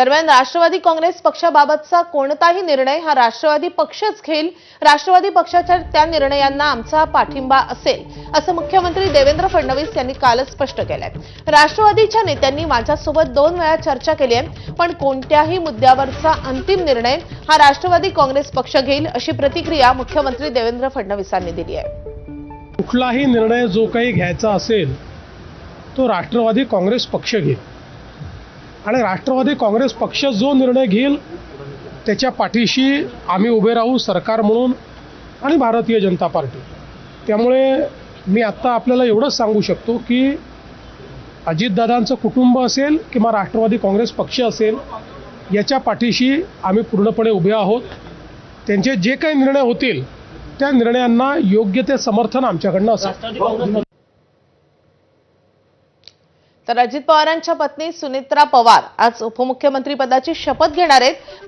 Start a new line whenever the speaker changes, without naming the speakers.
दरम्यान राष्ट्रवादी काँग्रेस पक्षाबाबतचा कोणताही निर्णय हा राष्ट्रवादी पक्षच घेईल. राष्ट्रवादी पक्षाच्या त्या निर्णयांना आमचा पाठिंबा असेल असं मुख्यमंत्री देवेंद्र फडणवीस यांनी कालच स्पष्ट केलंय. राष्ट्रवादीच्या नेत्यांनी माझ्यासोबत दोन वेळा चर्चा केली आहे पण कोणत्याही मुद्द्यावरचा अंतिम निर्णय हा राष्ट्रवादी काँग्रेस पक्ष घेईल अशी प्रतिक्रिया मुख्यमंत्री देवेंद्र फडणवीसांनी दिली आहे.
कुठलाही निर्णय जो काही घ्यायचा असेल तो राष्ट्रवादी काँग्रेस पक्ष घेईल. आणि राष्ट्रवादी काँग्रेस पक्ष जो निर्णय घेईल त्याच्या पाठीशी आम्ही उभे राहू सरकार म्हणून आणि भारतीय जनता पार्टी. त्यामुळे मी आत्ता आपल्याला एवढंच सांगू शकतो की अजितदादांचं कुटुंब असेल किंवा राष्ट्रवादी काँग्रेस पक्ष असेल याच्या पाठीशी आम्ही पूर्णपणे उभे आहोत. त्यांचे जे काही निर्णय होतील त्या निर्णयांना योग्य ते समर्थन आमच्याकडनं असेल.
तर अजित पवारांच्या पत्नी सुनित्रा पवार आज उपमुख्यमंत्री पदाची शपथ घेणार आहेत.